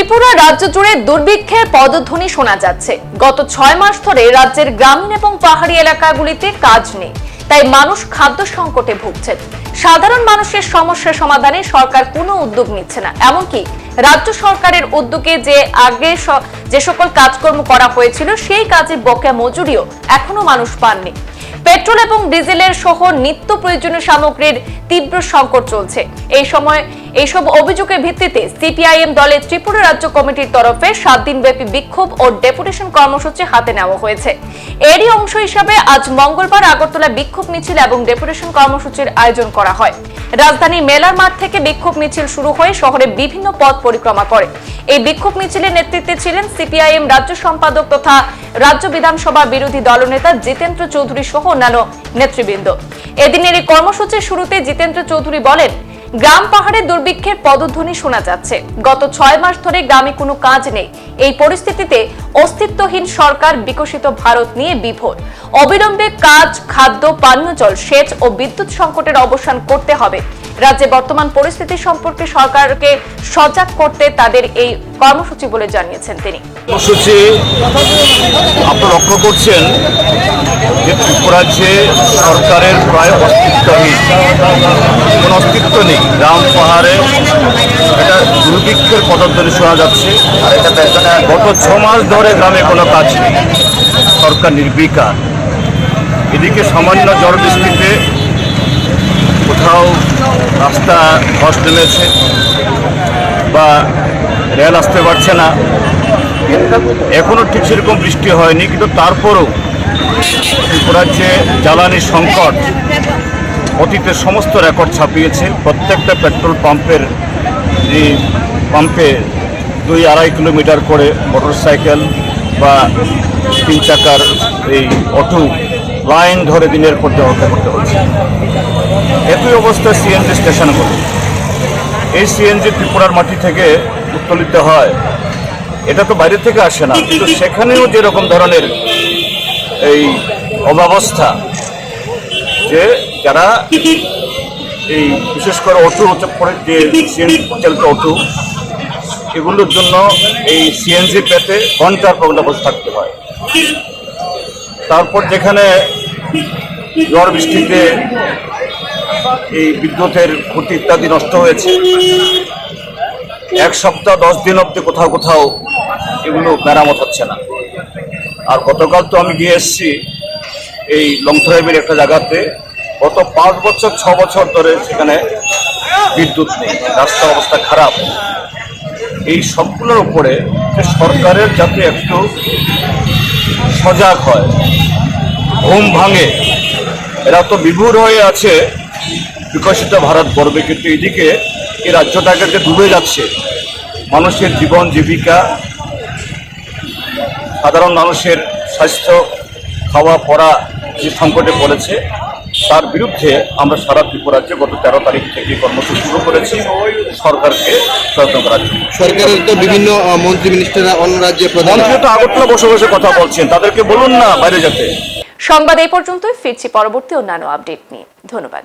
ত্রিপুরা রাজ্য জুড়ে দুর্ভিক্ষের পদধ্বনি শোনা যাচ্ছে। গত ছয় মাস ধরে রাজ্যের গ্রামীণ এবং পাহাড়ি এলাকাগুলিতে কাজ নেই। তাই মানুষ খাদ্য সংকটে ভুগছেন। সাধারণ মানুষের সমস্যা সমাধানে সরকার কোনো উদ্যোগ নিচ্ছে না। এমনকি রাজ্য সরকারের উদ্যোগে যে আগে যে সকল কাজকর্ম করা হয়েছিল, সেই কাজে বকেয়া মজুরিও এখনও মানুষ পাননি। পেট্রোল এবং ডিজেলের সহ নিত্য প্রয়োজনীয় সামগ্রীর তীব্র সংকট চলছে। এই সময় এইসব অভিযোগের ভিত্তিতে সিপিআইএম দলের ত্রিপুরা রাজ্য কমিটির তরফে সাত দিনব্যাপী বিক্ষোভ ও ডেপুটেশন কর্মসূচি হাতে নেওয়া হয়েছে। এরই অংশ হিসাবে আজ মঙ্গলবার আগরতলা বিক্ষোভ মিছিল এবং ডেপুটেশন কর্মসূচির আয়োজন করা হয়। রাজধানীর মেলার মাঠ থেকে বিক্ষোভ মিছিল শুরু হয়ে শহরে বিভিন্ন পথ পরিক্রমা করে। এই বিক্ষোভ মিছিলের নেতৃত্বে ছিলেন সিপিআইএম রাজ্য সম্পাদক তথা রাজ্য বিধানসভা বিরোধী দলনেতা জিতেন্দ্র চৌধুরী সহ অন্যান্য নেতৃবৃন্দ। এদিনের এই কর্মসূচির শুরুতে জিতেন্দ্র চৌধুরী বলেন গ্রাম পাহাড়ে দুর্ভিক্ষের পদধ্বনি শোনা যাচ্ছে। গত ছয় মাস ধরে গ্রামে কোনো কাজ নেই। এই পরিস্থিতিতে অস্তিত্বহীন সরকার বিকশিত ভারত নিয়ে বিভোর। অবিলম্বে কাজ, খাদ্য পানীয় জল সেচ ও বিদ্যুৎ সংকটের অবসান করতে হবে। রাজ্যে বর্তমান পরিস্থিতি সম্পর্কে সরকারকে সজাগ করতে তাদের এই কর্মসূচি বলে জানিয়েছেন তিনি। কর্মসূচি আপনি লক্ষ্য করছেন যে ত্রিপুরাজ্যে সরকারের প্রায় অস্তিত্বহীন নেই। গ্রাম পাহাড়ে এটা দুর্ভিক্ষের পদধ্বনি শোনা যাচ্ছে। আর এটা গত ছ মাস ধরে গ্রামে কোনো কাজ নেই। সরকার নির্বিকার। এদিকে সামান্য ঝড় বৃষ্টিতে কোথাও রাস্তা ধস নেমেছে বা রেল আসতে পারছে না। এখনও ঠিক সেরকম বৃষ্টি হয়নি, কিন্তু তারপরেও ত্রিপুরার যে জ্বালানি সংকট অতীতের সমস্ত রেকর্ড ছাপিয়েছে। প্রত্যেকটা পেট্রোল পাম্পের যে পাম্পে দুই আড়াই কিলোমিটার করে মোটর সাইকেল বা তিন চাকার এই অটো লাইন ধরে দিনের পর দিন অপেক্ষা করতে হচ্ছে। একই অবস্থা সিএনজি স্টেশনগুলো এই সিএনজি ত্রিপুরার মাটি থেকে উত্তোলিত হয়। এটা তো বাইরে থেকে আসে না, কিন্তু সেখানেও যেরকম ধরনের এই অব্যবস্থা যে যারা এই বিশেষ করে অটো করে যে সিএনজি পরিচালিত অটো, এগুলোর জন্য এই সিএনজি পেতে ঘণ্টার বসে থাকতে হয়। তারপর যেখানে ঝড় বৃষ্টিতে এই বিদ্যুতের খুঁটি ইত্যাদি নষ্ট হয়েছে, এক সপ্তাহ, দশ দিন অব্দি কোথাও কোথাও এগুলো মেরামত হচ্ছে না। আর গতকাল তো আমি গিয়ে এসেছি এই লংথরাইবের একটা জায়গাতে গত পাঁচ বছর, ছ বছর ধরে সেখানে বিদ্যুৎ নেই রাস্তার অবস্থা খারাপ। এই সবগুলোর উপরে সরকারের যাতে একটু সজাগ হয়, ঘুম ভাঙে, এরা তো বিভোর হয়ে আছে, বিকশিত ভারত গর্বে কিন্তু এদিকে এই রাজ্যটাকে যে ডুবে যাচ্ছে, মানুষের জীবন, জীবিকা, সাধারণ মানুষের স্বাস্থ্য, খাওয়া, পড়া যে সংকটে পড়েছে তার বিরুদ্ধে আমরা সারা ত্রিপুরাজ্যে গত তেরো তারিখ থেকে কর্মসূচি শুরু করেছি। সরকারকে সচেতন করার জন্য। সরকারের তো বিভিন্ন মন্ত্রী মিনিস্টাররা অন্য রাজ্যে প্রধান মন্ত্রী তো আগরতলা বসে বসে কথা বলছেন তাদেরকে বলুন না বাইরে যেতে। সংবাদ এই পর্যন্তই ফিরছি পরবর্তী অন্যান্য আপডেট নিয়ে। ধন্যবাদ।